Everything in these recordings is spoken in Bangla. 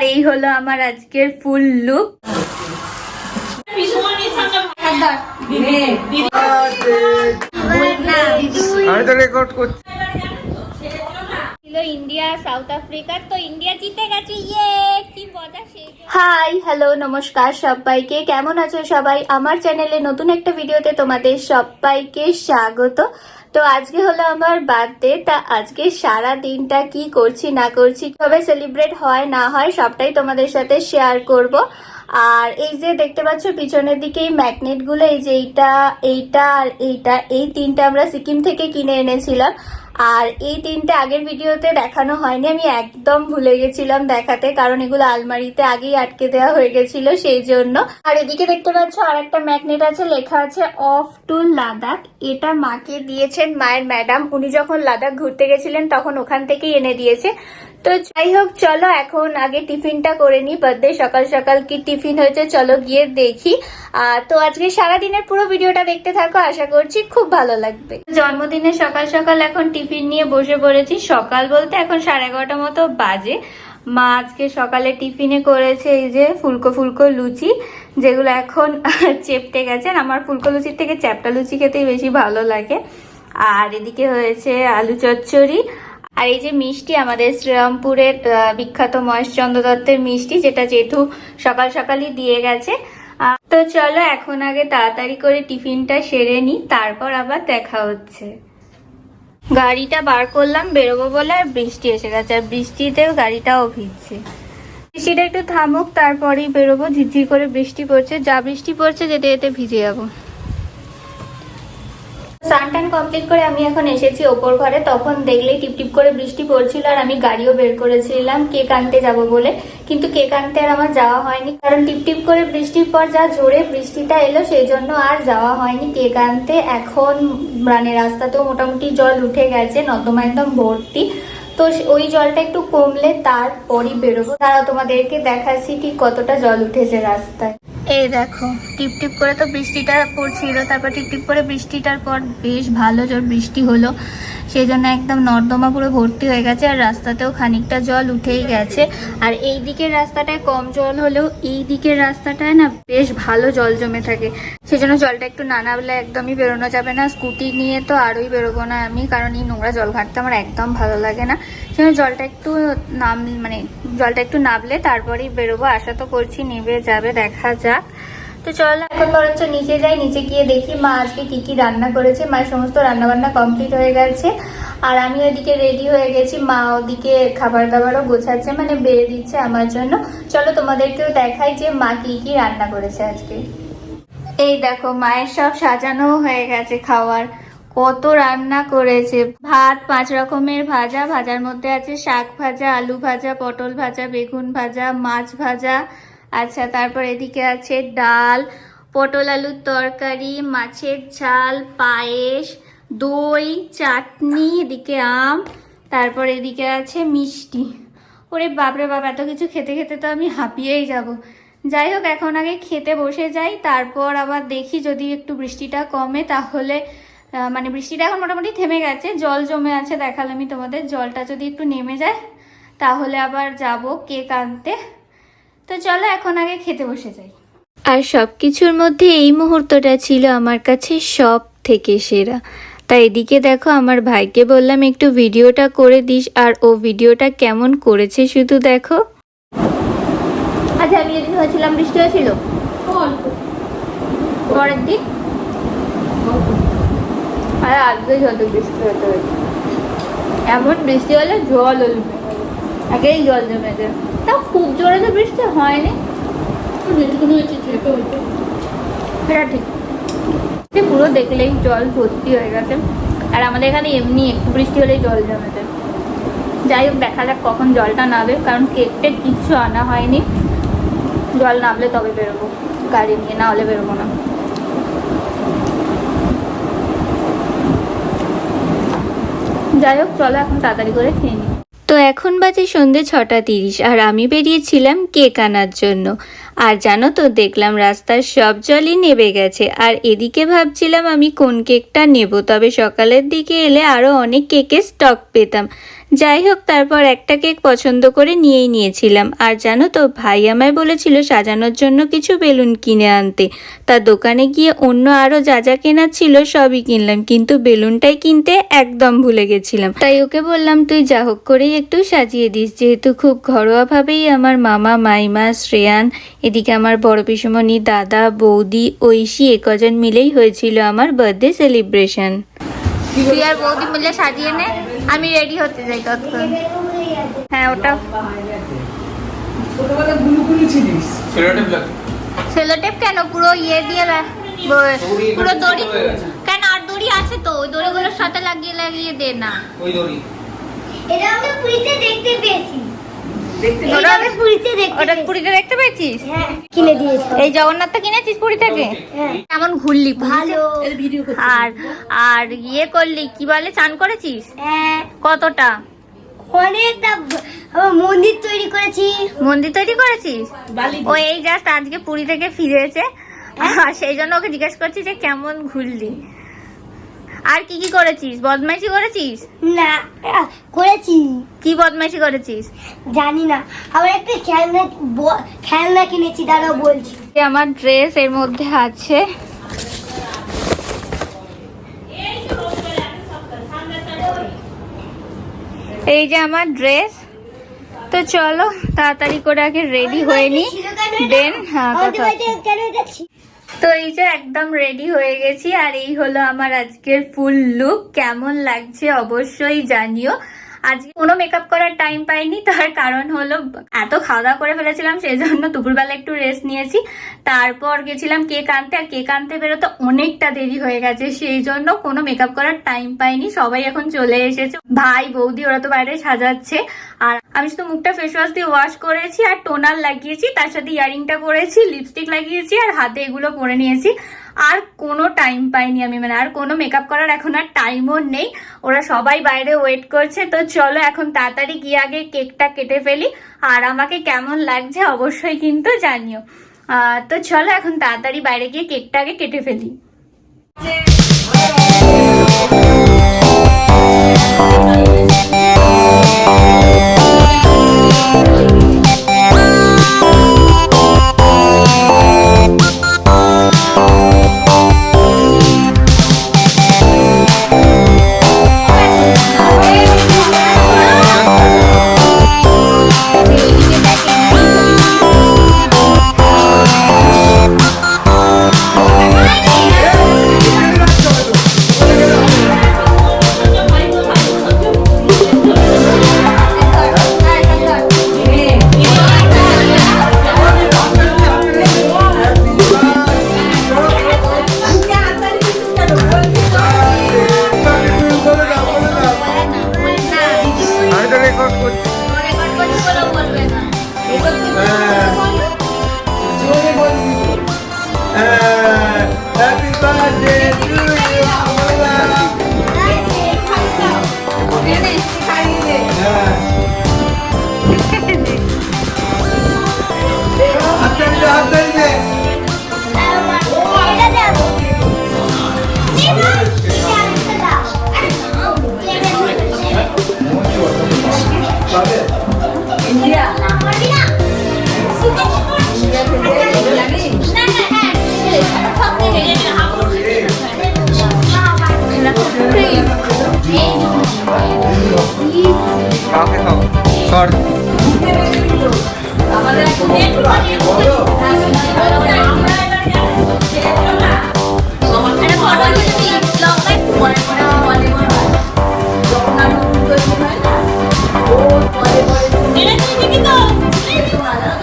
আর এই হলো আমার আজকের ফুল লুক। আমি তো রেকর্ড করছি। ছিল ইন্ডিয়া, সাউথ আফ্রিকা, তো ইন্ডিয়া জিতে গেছে ইয়ে! কি মজা হাই, হ্যালো, নমস্কার সবাইকে, কেমন আছো সবাই? আমার চ্যানেলে নতুন একটা ভিডিওতে তোমাদের সবাইকে স্বাগত। তো আজকে হলো আমার বার্থডে, তা আজকে সারা দিনটা কি করছি, না করছি, কীভাবে সেলিব্রেট হয়, না হয়, সবটাই তোমাদের সাথে শেয়ার করব। আর এই যে দেখতে পাচ্ছ, পিছনের দিকে এই ম্যাগনেটগুলো এই যে এইটা এইটা আর এইটা, এই তিনটা আমরা সিকিম থেকে কিনে এনেছিলাম। আর এই তিনটে আগের ভিডিওতে দেখানো হয়নি, আমি একদম ভুলে গেছিলাম দেখাতে, কারণ এগুলো আলমারিতে আগেই আটকে দেওয়া হয়ে গেছিল সেই জন্য। আর এদিকে দেখতে পাচ্ছ আর একটা ম্যাগনেট আছে, লেখা আছে, অফ টু লাদাখ। এটা মাকে দিয়েছেন মায়ের ম্যাডাম। উনি যখন লাদাখ ঘুরতে গেছিলেন, তখন ওখান থেকেই এনে দিয়েছে। তো যাই হোক, চলো এখন আগে টিফিনটা করে নিই। বার্থডে, সকাল সকাল কি টিফিন হয়েছে চলো গিয়ে দেখি। তো আজকে সারাদিনের পুরো ভিডিওটা দেখতে থাকো, আশা করছি খুব ভালো লাগবে। জন্মদিনে সকাল সকাল এখন টিফিন নিয়ে বসে পড়েছি। সকাল বলতে এখন সাড়ে এগারোটা মতো বাজে। মা আজকে সকালে টিফিনে করেছে এই যে ফুলকো ফুলকো লুচি, যেগুলো এখন চেপটে গেছেন আমার ফুলকো লুচির থেকে চ্যাপটা লুচি খেতেই বেশি ভালো লাগে। আর এদিকে হয়েছে আলু চচ্চড়ি আর এই যে মিষ্টি আমাদের শ্রীরামপুরের বিখ্যাত মহেশচন্দ্র দত্তের মিষ্টি, যেটা জেঠু সকাল সকালই দিয়ে গেছে। তো চলো এখন আগে তাড়াতাড়ি করে টিফিনটা সেরে নিই তারপর আবার দেখা হচ্ছে। গাড়িটা বার করলাম, বেরোবো বলে আর বৃষ্টি এসে গেছে, আর বৃষ্টিতেও গাড়িটাও ভিজছে। বৃষ্টিটা একটু থামুক, তারপরেই বেরোবো, ঝিরঝির করে বৃষ্টি পড়ছে, যা বৃষ্টি পড়ছে, যেতে যেতে ভিজে যাব। স্নান টান কমপ্লিট করে আমি এখন এসেছি ওপর ঘরে। তখন দেখলেই টিপ টিপ করে বৃষ্টি পড়ছিল আর আমি গাড়িও বের করেছিলাম, কেক আনতে যাব বলে। কিন্তু কেক আনতে আর আমার যাওয়া হয়নি, কারণ টিপ টিপ করে বৃষ্টির পর যা জোরে বৃষ্টিটা এলো, সেই জন্য আর যাওয়া হয়নি কেক আনতে। এখন মানে রাস্তাতেও মোটামুটি জল উঠে গেছে নর্দমা একদম ভর্তি। তো ওই জলটা একটু কমলে তারপরই বেরোবো। তারা তোমাদেরকে দেখাচ্ছি ঠিক কতটা জল উঠেছে রাস্তায়। এই দেখো, টিপ টিপ করে তো বৃষ্টিটা পড়ছিল, তারপর টিপ টিপ করে বৃষ্টিটার পর বেশ ভালো জল বৃষ্টি হলো। সেই জন্য একদম নর্দমা পুরো ভর্তি হয়ে গেছে, আর রাস্তাতেও খানিকটা জল উঠেই গেছে। আর এই দিকের রাস্তাটায় কম জল হলেও এই দিকের রাস্তাটায় না বেশ ভালো জল জমে থাকে। সেজন্য জলটা একটু না নামলে একদমই বেরোনো যাবে না। স্কুটি নিয়ে তো আরোই বেরোবো না আমি, কারণ এই নোংরা জল ঘাটতে আমার একদম ভালো লাগে না। সেজন্য জলটা একটু নাম মানে জলটা একটু নামলে তারপরেই বেরোবো। আশা তো করছি নেবে, যাবে, দেখা যাক। তো চলো এখন বরঞ্চ নিচে যাই নিচে গিয়ে দেখি মা আজকে কি কি রান্না করেছে। মায়ের সমস্ত রান্নাবান্না কমপ্লিট হয়ে গেছে। আর আমি ওদিকে রেডি হয়ে গেছি। মা ওদিকে খাবার দাবারও গোছাচ্ছে মানে বেড়ে দিচ্ছে আমার জন্য। চলো তোমাদেরকেও দেখাই যে মা কি কি রান্না করেছে আজকে। এই দেখো মায়ের সব সাজানো হয়ে গেছে খাওয়ার। কত রান্না করেছে। ভাত পাঁচ রকমের ভাজা। ভাজার মধ্যে আছে শাক ভাজা আলু ভাজা পটল ভাজা বেগুন ভাজা মাছ ভাজা আচ্ছা তারপর এদিকে আছে ডাল, পটল আলুর তরকারি, মাছের ঝাল, পায়েস, দই, চাটনি, এদিকে আম, তারপর এদিকে আছে মিষ্টি। ওরে বাপরে বাপ, এত কিছু খেতে খেতে তো আমি হাঁপিয়েই যাব। যাই হোক, এখন আগে খেতে বসে যাই, তারপর আবার দেখি যদি একটু বৃষ্টিটা কমে তাহলে মানে বৃষ্টিটা এখন মোটামুটি থেমে গেছে, জল জমে আছে দেখালাম আমি তোমাদের, জলটা যদি একটু নেমে যায়, তাহলে আবার যাব কেক আনতে। তো চলো এখন আগে খেতে বসে যাই। আর সব কিছুর মধ্যে এই মুহূর্তটা ছিল আমার কাছে সব থেকে সেরা। তাই এদিকে দেখো আমার ভাইকে বললাম একটু ভিডিওটা করে দিস আর ও ভিডিওটা কেমন করেছে শুধু দেখো। আচ্ছা আমি যেদিন হয়েছিলাম বৃষ্টি হয়েছিল? পরের দিন? আর আজকে যত বৃষ্টি হতে হয়েছে। এমন বৃষ্টি হলে জল হলবে আগেই জল জমে যায়। তাও খুব জোরে তো বৃষ্টি হয়নি। যেটুকুনি হয়েছে ঠিক পুরো দেখলেই জল ভর্তি হয়ে গেছে। আর আমাদের এখানে এমনি একটু বৃষ্টি হলেই জল জমে যায় যাই হোক, দেখা যাক কখন জলটা নামবে, কারণ কেকটা কিচ্ছু আনা হয়নি। জল নামলে তবে বেরোবো। গাড়ি নিয়ে না হলে বেরোবো না। যাই হোক, চলো এখন তাড়াতাড়ি করে খেয়ে তো এখন বাজে সন্ধে ছটা তিরিশ আর আমি বেরিয়েছিলাম কেক আনার জন্য। আর জানো তো, দেখলাম রাস্তার সব জলই নেবে গেছে। আর এদিকে ভাবছিলাম আমি কোন কেকটা নেব, তবে সকালের দিকে এলে আরও অনেক কেকের স্টক পেতাম। যাই হোক তারপর একটা কেক পছন্দ করে নিয়েই নিয়েছিলাম। আর জানো তো, ভাই আমায় বলেছিল সাজানোর জন্য কিছু বেলুন কিনে আনতে। তার দোকানে গিয়ে অন্য আরও যা যা কেনার ছিল সবই কিনলাম, কিন্তু বেলুনটাই কিনতে একদম ভুলে গেছিলাম। তাই ওকে বললাম, তুই যা হোক করেই একটু সাজিয়ে দিস, যেহেতু খুব ঘরোয়াভাবেই আমার মামা, মাইমা, শ্রেয়ান, এদিকে আমার বড় পিসমণি, দাদা, বৌদি, ঐশী এ কজন মিলেই হয়েছিল আমার বার্থডে সেলিব্রেশন তুই আর বৌদি মিলে সাজিয়ে নে আমি রেডি হতে যাই তৎক্ষণ হ্যাঁ ওটা সেলোটেপ কেন? পুরো ইয়ে দিয়ে দেয় পুরো দড়ি। কেন? আর দড়ি আছে তো ওই দড়িগুলোর সাথে লাগিয়ে লাগিয়ে দে না। ওই দড়ি। এটা আমরা পুরীতে দেখতে পেয়েছি। ওটা পুরীতে দেখতে পেয়েছিস হ্যাঁ কিনে দিয়েছি। এই জগন্নাথটা কিনেছিস পুরী থেকে? হ্যাঁ। কেমন ঘুরলি ভালো। আর আর ইয়ে করলি কি বলে চান করেছিস? হ্যাঁ। কতটা? অনেকটা মন্দির তৈরি করেছি। মন্দির তৈরি করেছিস? ও এই জাস্ট আজকে পুরী থেকে ফিরেছে। আর সেই জন্য ওকে জিজ্ঞেস করছি যে কেমন ঘুরলি? আর কি কি করেছিস? বদমাইশি করেছিস? না করেছি। কি বদমাইশি করেছিস? জানি না। আবার একটা খেলনা খেলনা কিনেছি দাদা বলছি। আমার ড্রেস এর মধ্যে আছে। এই যে আমার ড্রেস। তো চলো তাড়াতাড়ি করে আগে রেডি হয়ে নি। দেন হ্যাঁ কথা তো এই যে একদম রেডি হয়ে গেছি আর এই হলো আমার আজকের ফুল লুক কেমন লাগছে অবশ্যই জানিও। আজকে কোনো মেকআপ করার টাইম পাইনি, তার কারণ হলো এত খাওয়া দাওয়া করে ফেলেছিলাম সেই জন্য দুপুরবেলা একটু রেস্ট নিয়েছি। তারপর গেছিলাম কেক আনতে, আর কেক আনতে বেরোতে অনেকটা দেরি হয়ে গেছে সেই জন্য কোনো মেকআপ করার টাইম পাইনি, সবাই এখন চলে এসেছে। ভাই, বৌদি, ওরা তো বাইরে সাজাচ্ছে। আর আমি শুধু মুখটা ফেস ওয়াশ দিয়ে ওয়াশ করেছি, আর টোনার লাগিয়েছি, তার সাথে ইয়ারিংটা করেছি লিপস্টিক লাগিয়েছি, আর হাতে এগুলো পরে নিয়েছি। আর কোনো টাইম পাইনি আমি মানে আর কোনো মেকআপ করার এখন আর টাইমও নেই। ওরা সবাই বাইরে ওয়েট করছে। তো চলো এখন তাড়াতাড়ি গিয়ে আগে কেকটা কেটে ফেলি। আর আমাকে কেমন লাগছে অবশ্যই কিন্তু জানিও। তো চলো এখন তাড়াতাড়ি বাইরে গিয়ে কেকটা আগে কেটে ফেলি। আমি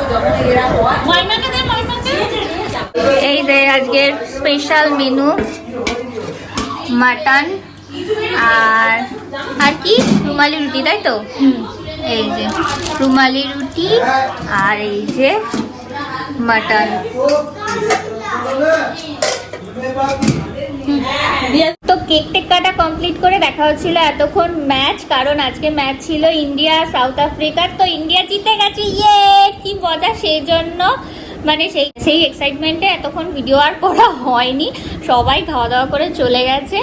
যখন এরা হয় এই যে আজকের স্পেশাল মেনু মাটন আর আর কি? রুমালি রুটি, তাই তো? এই যে, রুমালি রুটি আর এই যে মাটন। তো কেক টেক কাটা কমপ্লিট করে দেখা হচ্ছিল এতক্ষণ ম্যাচ, কারণ আজকে ম্যাচ ছিল ইন্ডিয়া, সাউথ আফ্রিকার। তো ইন্ডিয়া জিতে গেছে ইয়ে! কি মজা, সেই জন্য মানে সেই সেই এক্সাইটমেন্টে এতক্ষণ ভিডিও আর করা হয়নি। সবাই খাওয়া দাওয়া করে চলে গেছে।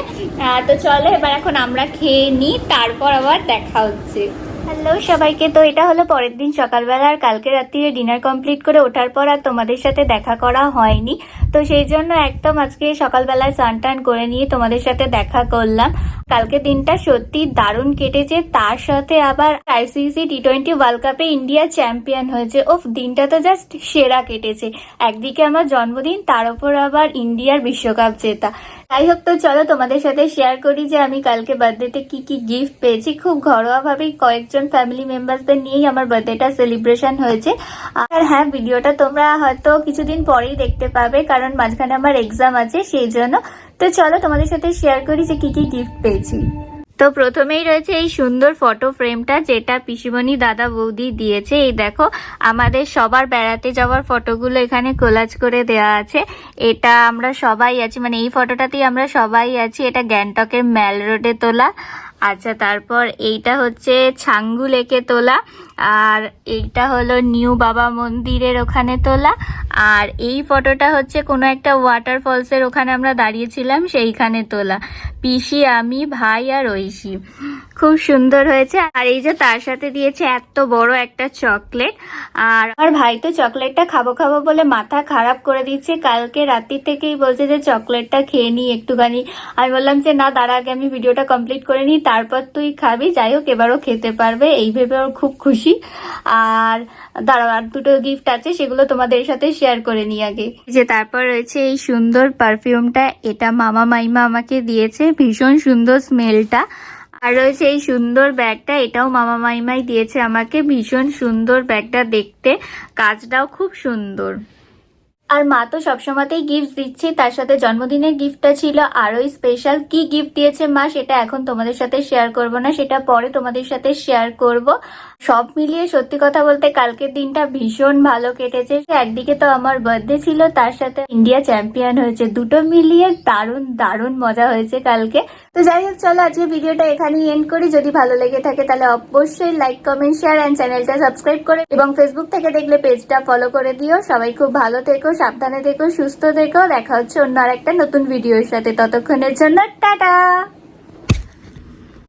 তো চলো এবার এখন আমরা খেয়ে নিই তারপর আবার দেখা হচ্ছে। হ্যালো সবাইকে, তো এটা হলো পরের দিন সকালবেলা আর কালকে রাত্রিরে ডিনার কমপ্লিট করে ওঠার পর আর তোমাদের সাথে দেখা করা হয়নি। তো সেই জন্য একদম আজকে সকালবেলায় স্নান টান করে নিয়ে তোমাদের সাথে দেখা করলাম। কালকে দিনটা সত্যি দারুণ কেটেছে। তার সাথে আবার আইসিসি টি টোয়েন্টি ওয়ার্ল্ড কাপে ইন্ডিয়া চ্যাম্পিয়ন হয়েছে। ওফ, দিনটা তো জাস্ট সেরা কেটেছে। একদিকে আমার জন্মদিন, তার উপর আবার ইন্ডিয়ার বিশ্বকাপ জেতা। যাই হোক, তো চলো তোমাদের সাথে শেয়ার করি যে আমি কালকে বার্থডেতে কি কি গিফট পেয়েছি। খুব ঘরোয়াভাবেই কয়েকজন ফ্যামিলি মেম্বার্সদের নিয়েই আমার বার্থডেটা সেলিব্রেশন হয়েছে। আর হ্যাঁ ভিডিওটা তোমরা হয়তো কিছুদিন পরেই দেখতে পাবে, কারণ মাঝখানে আমার এক্সাম আছে, সেই জন্য। তো চলো তোমাদের সাথে শেয়ার করি যে কি কি গিফট পেয়েছি। তো প্রথমেই রয়েছে এই সুন্দর ফটো ফ্রেমটা যেটা পিসিমণি দাদা বৌদি দিয়েছে। এই দেখো, আমাদের সবার বেড়াতে যাওয়ার ফটোগুলো এখানে কোলাজ করে দেওয়া আছে। এটা আমরা সবাই আছি মানে এই ফটোটাতেই আমরা সবাই আছি। এটা গ্যাংটকের ম্যাল রোডে তোলা। আচ্ছা তারপর এইটা হচ্ছে ছাঙ্গু লেকে তোলা, আর এইটা হলো নিউ বাবা মন্দিরের ওখানে তোলা, আর এই ফটোটা হচ্ছে কোনো একটা ওয়াটারফলসের ওখানে আমরা দাঁড়িয়েছিলাম, সেইখানে তোলা। পিসি, আমি, ভাই আর ঐশী। খুব সুন্দর হয়েছে। আর এই যে তার সাথে দিয়েছে এত বড় একটা চকলেট, আর আমার ভাই তো চকলেটটা খাব খাব বলে মাথা খারাপ করে দিচ্ছে। কালকে রাত্রি থেকেই বলছে যে চকলেটটা খেয়ে নিই একটুখানি। আমি বললাম যে, না, দাঁড়া, আগে আমি ভিডিওটা কমপ্লিট করে নিই। তারপর তুই খাবি, যাই হোক, এবারও খেতে পারবে, এই ভেবে ওর খুব খুশি। আর দাঁড়াও, আর দুটো গিফট আছে, সেগুলো তোমাদের সাথে শেয়ার করে নিই আগে। যে তারপর রয়েছে এই সুন্দর পারফিউমটা এটা মামা মাইমা আমাকে দিয়েছে, ভীষণ সুন্দর স্মেলটা আর রয়েছে এই সুন্দর ব্যাগটা এটাও মামা মাইমাই দিয়েছে আমাকে, ভীষণ সুন্দর ব্যাগটা দেখতে, কাজটাও খুব সুন্দর। আর মা তো সবসময়তেই গিফট দিচ্ছে, তার সাথে জন্মদিনের গিফটটা ছিল আরোই স্পেশাল কি গিফট দিয়েছে মা সেটা এখন তোমাদের সাথে শেয়ার করব না, সেটা পরে তোমাদের সাথে শেয়ার করব। সব মিলিয়ে সত্যি কথা বলতে কালকের দিনটা ভীষণ ভালো কেটেছে। একদিকে তো আমার বার্থডে ছিল, তার সাথে ইন্ডিয়া চ্যাম্পিয়ন হয়েছে। দুটো মিলিয়ে দারুণ দারুণ মজা হয়েছে কালকে। তো যাই হোক, চলো আজকে ভিডিওটা এখানেই এন্ড করি। যদি ভালো লেগে থাকে তাহলে অবশ্যই লাইক কমেন্ট শেয়ার অ্যান্ড চ্যানেলটা সাবস্ক্রাইব করে এবং ফেসবুক থেকে দেখলে পেজটা ফলো করে দিও। সবাই খুব ভালো থেকো, সাবধানে থেকো, সুস্থ থেকো। দেখা হচ্ছে অন্য আর একটা নতুন ভিডিওর সাথে। ততক্ষণের জন্য টাটা!